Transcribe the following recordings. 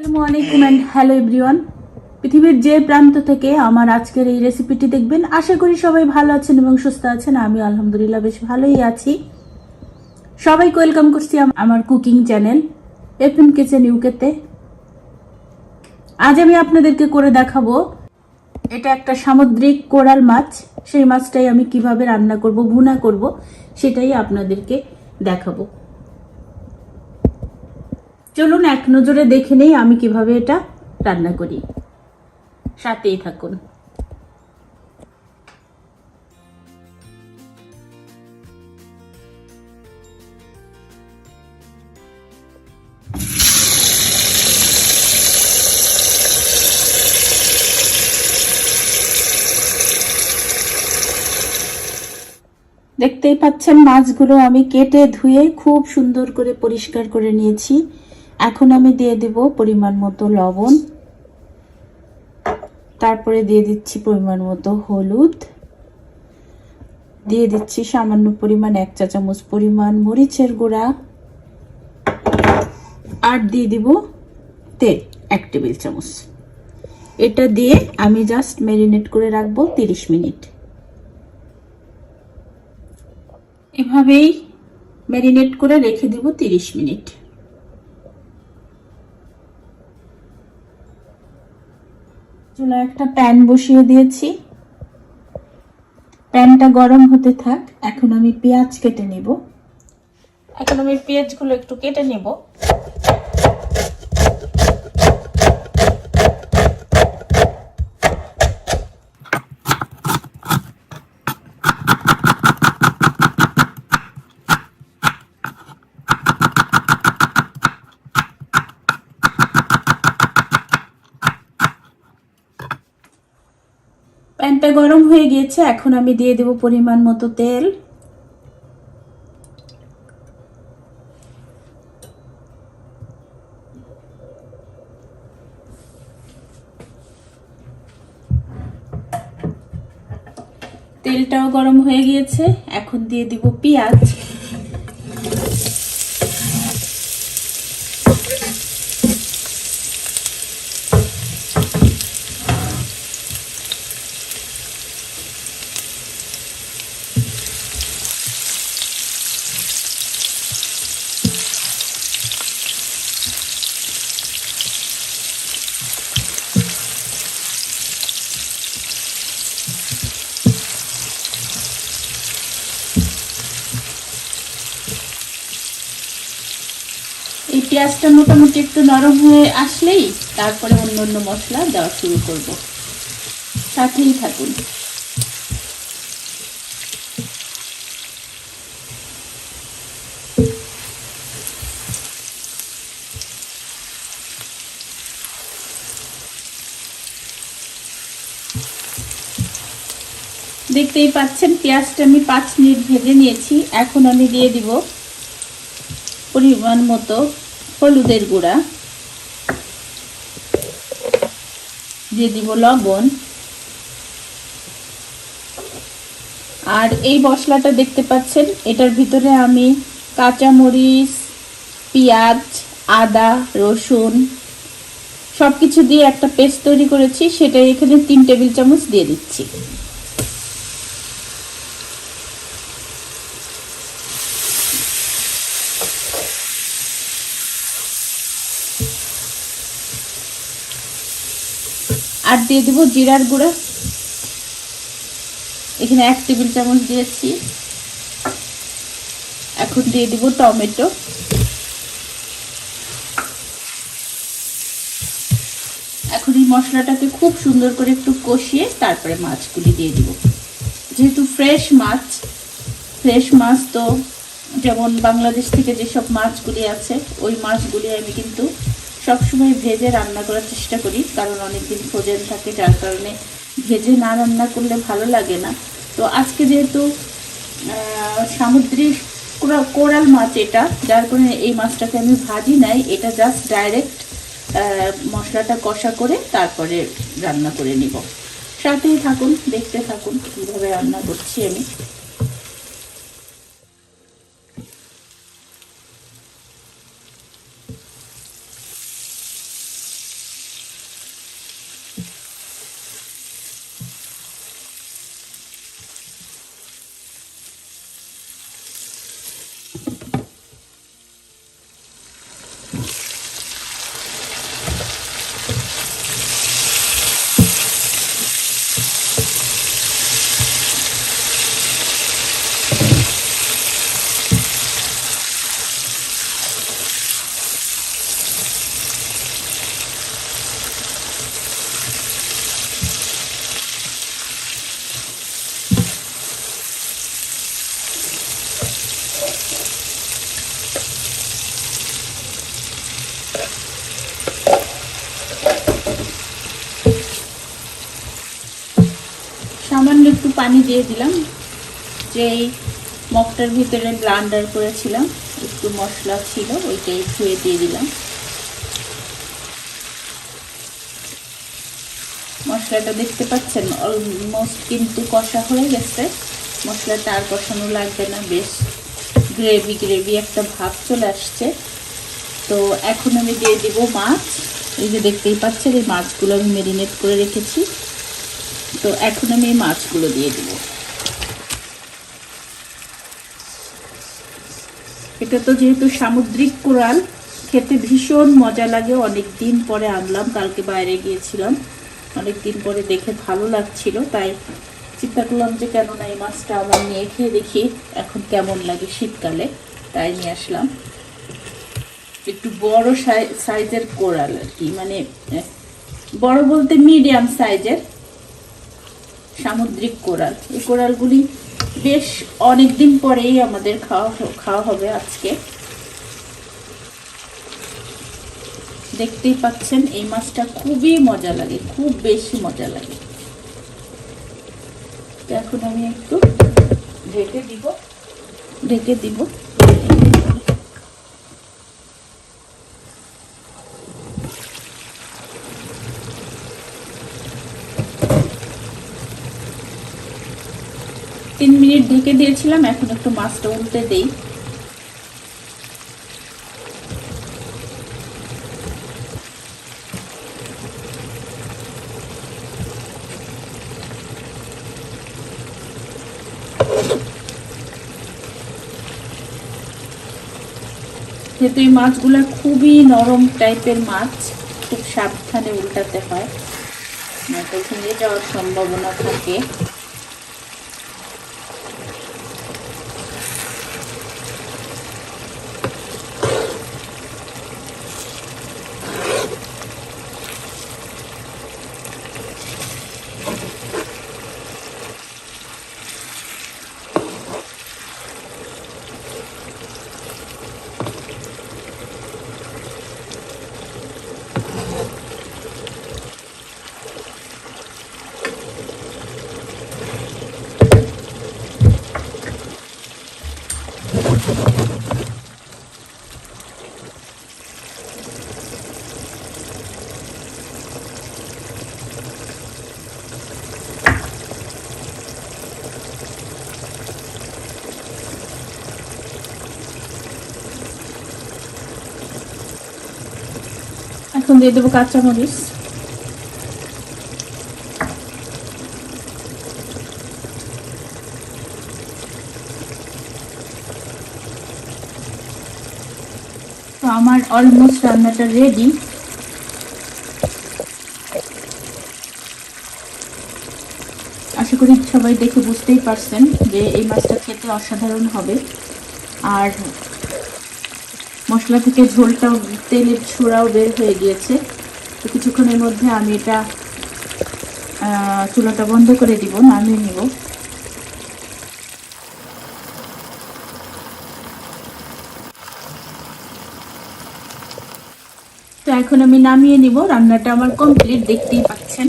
আসসালামু আলাইকুম and hello everyone পৃথিবীর যে প্রান্ত থেকে আমার আজকের এই রেসিপিটি দেখবেন, আশা করি সবাই ভালো আছেন এবং সুস্থ আছেন। আমি আলহামদুলিল্লাহ বেশ ভালোই আছি। সবাইকে ওয়েলকাম করছি আমার কুকিং চ্যানেল এফএম কিচেন ইউকেতে আজ আমি আপনাদেরকে করে দেখাবো, এটা একটা সামুদ্রিক কোরাল মাছ। সেই মাছটাই আমি কীভাবে রান্না করব, ভুনা করব, সেটাই আপনাদেরকে দেখাবো। চলুন এক নজরে দেখে নেই আমি কীভাবে এটা রান্না করি। সাথেই থাকুন। দেখতেই পাচ্ছেন, মাছগুলো আমি কেটে ধুয়ে খুব সুন্দর করে পরিষ্কার করে নিয়েছি। এখন আমি দিয়ে দেব পরিমাণ মতো লবণ। তারপরে দিয়ে দিচ্ছি পরিমাণ মতো হলুদ। দিয়ে দিচ্ছি সামান্য পরিমাণ এক চা চামচ পরিমাণ মরিচের গুঁড়া। আর দিয়ে দিব তেল, এক টেবিল চামচ। এটা দিয়ে আমি জাস্ট ম্যারিনেট করে রাখব তিরিশ মিনিট। এভাবেই ম্যারিনেট করে রেখে দিব তিরিশ মিনিট। চুলায় একটা প্যান বসিয়ে দিয়েছি। প্যানটা গরম হতে থাক, এখন আমি পেঁয়াজ কেটে নেব। এখন আমি পেঁয়াজগুলো একটু কেটে নেব প্যানটা গরম হয়ে গিয়েছে, এখন আমি দিয়ে দেব পরিমাণ মতো তেল। তেলটাও গরম হয়ে গিয়েছে, এখন দিয়ে দিব পেঁয়াজ। পেঁয়াজটা মোটামুটি একটু নরম হয়ে আসলেই তারপরে অন্য অন্য মশলা দেওয়া শুরু করব। সাথেই থাকুন। দেখতেই পাচ্ছেন, পেঁয়াজটা আমি পাঁচ মিনিট ভেজে নিয়েছি। এখন আমি দিয়ে দিব পরিমাণ মতো হলুদের গুঁড়া, দিয়ে দিব লবণ। আর এই মশলাটা দেখতে পাচ্ছেন, এটার ভিতরে আমি কাঁচামরিচ, পেঁয়াজ, আদা, রসুন সব কিছু দিয়ে একটা পেস্ট তৈরি করেছি সেটা এখানে তিন টেবিল চামচ দিয়ে দিচ্ছি। আর দিয়ে দেবো জিরার গুঁড়া। এখানে এক টেবিল চামচ দিয়েছি। এখন দিয়ে দিব টমেটো। এখন এই মশলাটাকে খুব সুন্দর করে একটু কষিয়ে তারপরে মাছগুলি দিয়ে দিব। যেহেতু ফ্রেশ মাছ ফ্রেশ মাছ তো যেমন বাংলাদেশ থেকে যেসব মাছগুলি আছে, ওই মাছগুলি আমি কিন্তু সবসময় ভেজে রান্না করার চেষ্টা করি, কারণ অনেকদিন ফ্রোজেন থাকে, যার কারণে ভেজে না রান্না করলে ভালো লাগে না। তো আজকে যেহেতু সামুদ্রিক কোরা- কোরাল মাছ এটা, যার কারণে এই মাছটাকে আমি ভাজি নাই, এটা জাস্ট ডাইরেক্ট মশলাটা কষা করে তারপরে রান্না করে নিব। সাথেই থাকুন, দেখতে থাকুন কীভাবে রান্না করছি আমি সামান্য একটু পানি দিয়ে দিলাম। যেই মগটার ভিতরে ব্লান্ডার করেছিলাম, একটু মশলা ছিল, ওইটাই ধুয়ে দিয়ে দিলাম। মশলাটা দেখতে পাচ্ছেন অলমোস্ট কিন্তু কষা হয়ে গেছে। মশলাটা আর কষানো লাগবে না, বেশ গ্রেভি গ্রেভি একটা ভাব চলে আসছে। তো এখন আমি দিয়ে দিব মাছ। এই যে দেখতেই পাচ্ছেন, এই মাছগুলো আমি মেরিনেট করে রেখেছি। তো এখন আমি মাছগুলো দিয়ে দিব। এটা তো যেহেতু সামুদ্রিক কোরাল, খেতে ভীষণ মজা লাগে। অনেক দিন পরে আনলাম, কালকে বাইরে গিয়েছিলাম। অনেক দিন পরে দেখে ভালো লাগছিল, তাই চিন্তা করলাম যে কেন না এই মাছটা আমার নিয়ে খেয়ে দেখি এখন কেমন লাগে শীতকালে, তাই নিয়ে আসলাম। একটু বড় সাইজের কোরাল আর কি মানে বড় বলতে মিডিয়াম সাইজের সামুদ্রিক কোরাল। এই কোরালগুলি বেশ অনেক দিন পরেই আমাদের খাওয়া খাওয়া হবে আজকে। দেখতেই পাচ্ছেন, এই মাছটা খুবই মজা লাগে, খুব বেশি মজা লাগে। এখন আমি একটু ঢেকে দিব। ঢেকে দিব। তিন মিনিট ঢেকে দিয়েছিলাম, এখন একটু মাছটা উল্টে দেই। যেহেতু এই মাছগুলো খুবই নরম টাইপের মাছ, খুব সাবধানে উল্টাতে হয়। নয়তো ভেঙে যাওয়ার সম্ভাবনা থাকে। এখন দিয়ে দেবো কাঁচামরিচ তো আমার অলমোস্ট রান্নাটা রেডি আশা করি সবাই দেখে বুঝতেই পারছেন যে এই মাছটা খেতে অসাধারণ হবে। আর মশলা থেকে ঝোলটাও, তেলের ছোড়াও বের হয়ে গিয়েছে। তো কিছুক্ষণের মধ্যে আমি এটা চুলাটা বন্ধ করে দিব, নামিয়ে নিব। এখন আমি নামিয়ে নিব। রান্নাটা আমার কমপ্লিট দেখতেই পাচ্ছেন।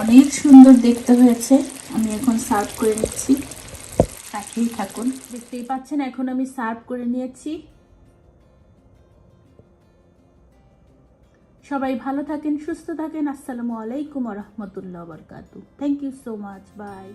অনেক সুন্দর দেখতে হয়েছে। আমি এখন সার্ভ করে নিচ্ছি। তাকেই থাকুন। দেখতেই পাচ্ছেন, এখন আমি সার্ভ করে নিয়েছি। সবাই ভালো থাকেন, সুস্থ থাকেন। আসসালামু আলাইকুম রহমতুল্লাহ বরকাতু thank you so much bye